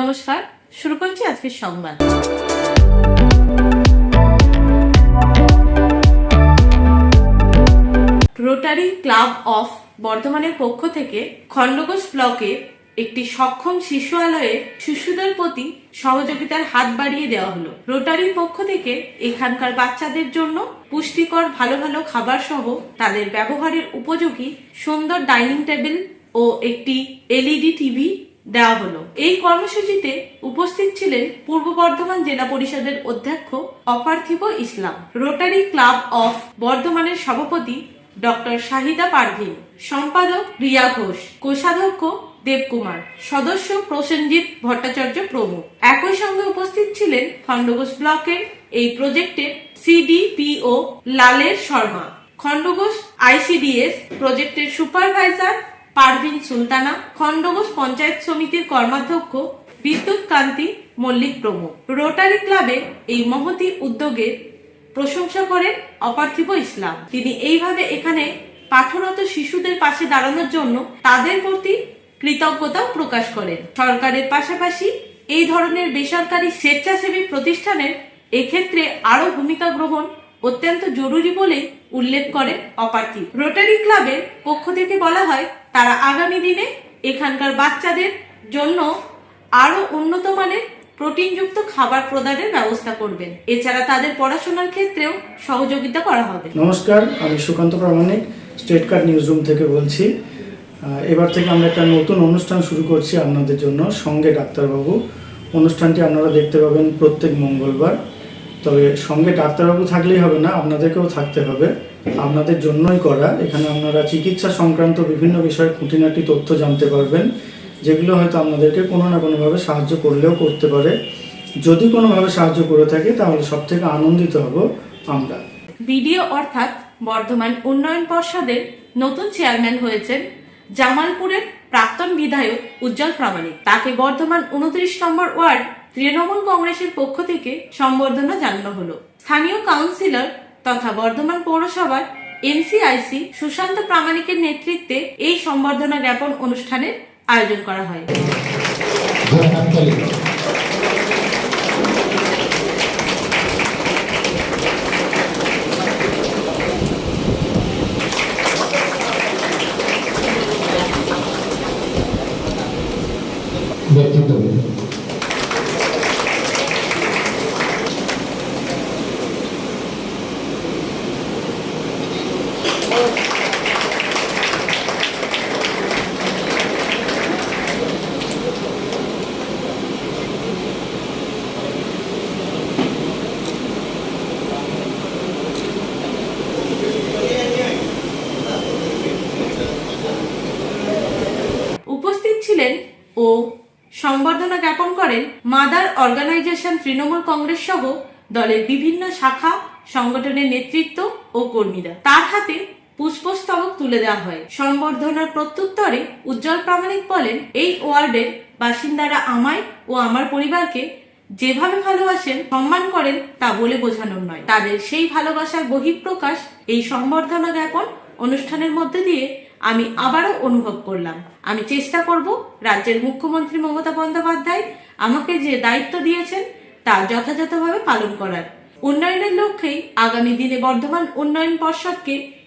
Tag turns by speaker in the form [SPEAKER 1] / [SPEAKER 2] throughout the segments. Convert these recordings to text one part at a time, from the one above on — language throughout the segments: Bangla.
[SPEAKER 1] নমস্কার, শুরু করছি আজকের সংবাদ। রোটারি ক্লাব অফ বর্ধমানের পক্ষ থেকে খণ্ডঘোষ ব্লকের একটি সক্ষম শিশু আলয়ে শিশুদের প্রতি সহযোগিতার হাত বাড়িয়ে দেওয়া হলো। রোটারির পক্ষ থেকে এখানকার বাচ্চাদের জন্য পুষ্টিকর ভালো ভালো খাবার সহ তাদের ব্যবহারের উপযোগী সুন্দর ডাইনিং টেবিল ও একটি এলইডি টিভি দেওয়া হলো। এই কর্মসূচিতে উপস্থিত ছিলেন পূর্ব বর্ধমান জেলা পরিষদের অধ্যক্ষ Aparthib Islam Rotary club of বর্ধমানের সভাপতি ডক্টর শাহিদা পারভিন সম্পাদক রিয়া ঘোষ, কোষাধ্যক্ষ দেবকুমার সদস্য প্রসেনজিৎ ভট্টাচার্য প্রমুখ। একই সঙ্গে উপস্থিত ছিলেন খণ্ডঘোষ ব্লকের এই প্রজেক্টের সিডিপিও লালের শর্মা, খণ্ডঘোষ আইসিডিএস প্রজেক্টের সুপারভাইজার পারভিন সুলতানা, খণ্ডঘোষ পঞ্চায়েত সমিতির কর্মাধ্যক্ষ, বিদ্যুৎ কান্তি মল্লিক প্রমুখ। রোটারি ক্লাবে এই মহতি উদ্যোগের প্রশংসা করেন অপার্থিব ইসলাম। তিনি এইভাবে এখানে পাঠরত শিশুদের পাশে দাঁড়ানোর জন্য তাদের প্রতি কৃতজ্ঞতা প্রকাশ করেন। সরকারের পাশাপাশি এই ধরনের বেসরকারি স্বেচ্ছাসেবী প্রতিষ্ঠানের এক্ষেত্রে আরও ভূমিকা গ্রহণ অত্যন্ত জরুরি বলে উল্লেখ করেন অপার্থিব রোটারি ক্লাবের পক্ষ থেকে বলা হয় তারা আগামী দিনে এখানকার বাচ্চাদের জন্য আরও উন্নত মানের প্রোটিনযুক্ত খাবার প্রদানের ব্যবস্থা করবেন। এছাড়া তাদের পড়াশোনার ক্ষেত্রেও সহযোগিতা করা হবে।
[SPEAKER 2] নমস্কার, আমি Sukanta Pramanik state card newsroom থেকে বলছি। এবার থেকে আমরা একটা নতুন অনুষ্ঠান শুরু করছি আপনাদের জন্য, সঙ্গে ডাক্তারবাবু। অনুষ্ঠানটি আপনারা দেখতে পাবেন প্রত্যেক মঙ্গলবার। তবে সঙ্গে ডাক্তারবাবু থাকলেই হবে না, আপনাদেরকেও থাকতে হবে। আপনাদের জন্যই করা। এখানে আপনারা চিকিৎসা সংক্রান্ত বিভিন্ন বিষয়ে খুঁটিনাটি তথ্য জানতে পারবেন, যেগুলো হয়তো আপনাদেরকে কোনো না কোনোভাবে সাহায্য করলেও করতে পারে। যদি কোনোভাবে সাহায্য করে থাকে, তাহলে সব থেকে আনন্দিত হব আমরা।
[SPEAKER 1] বিডিও অর্থাৎ বর্ধমান উন্নয়ন পর্ষদের নতুন চেয়ারম্যান হয়েছেন জামালপুরের প্রাক্তন বিধায়ক উজ্জ্বল প্রামাণিক। তাকে বর্ধমান উনত্রিশ নম্বর ওয়ার্ড তৃণমূল কংগ্রেসের পক্ষ থেকে সম্বর্ধনা জানানো হলো। স্থানীয় কাউন্সিলর তথা বর্ধমান পৌরসভার এনসিআইসি সুশান্ত প্রামাণিকের নেতৃত্বে এই সম্বর্ধনা জ্ঞাপন অনুষ্ঠানের আয়োজন করা হয়।
[SPEAKER 3] ব্যক্তিত্ব
[SPEAKER 1] উপস্থিত ছিলেন ও সংবর্ধনা জ্ঞাপন করেন মাদার অর্গানাইজেশন তৃণমূল কংগ্রেস সহ দলের বিভিন্ন শাখা, সংগঠনের নেতৃত্ব ও কর্মীরা। তার হাতে পুষ্পস্তবক তুলে দেওয়া হয়। সংবর্ধনার প্রত্যুত্তরে উজ্জ্বল প্রামাণিক বলেন, এই ওয়ার্ডের বাসিন্দারা আমায় ও আমার পরিবারকে যেভাবে ভালোবাসেন, সম্মান করেন তা বলে বোঝানোর নয়। তাদের সেই ভালোবাসার বহিঃপ্রকাশ এই সংবর্ধনা জ্ঞাপন অনুষ্ঠানের মধ্যে দিয়ে আমি আবারও অনুভব করলাম। আমি চেষ্টা করব রাজ্যের মুখ্যমন্ত্রী মমতা বন্দ্যোপাধ্যায় আমাকে যে দায়িত্ব দিয়েছেন তা যথাযথভাবে পালন করার। উন্নয়নের লক্ষ্যেই আগামী দিনে বর্ধমান উন্নয়ন পর্ষদকে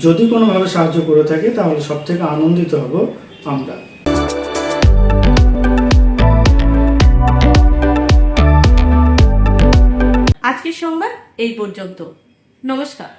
[SPEAKER 2] যদি কোনোভাবে সাহায্য করে থাকে, তাহলে সব থেকে আনন্দিত হব আমরা।
[SPEAKER 1] আজকের সংবাদ এই পর্যন্ত। নমস্কার।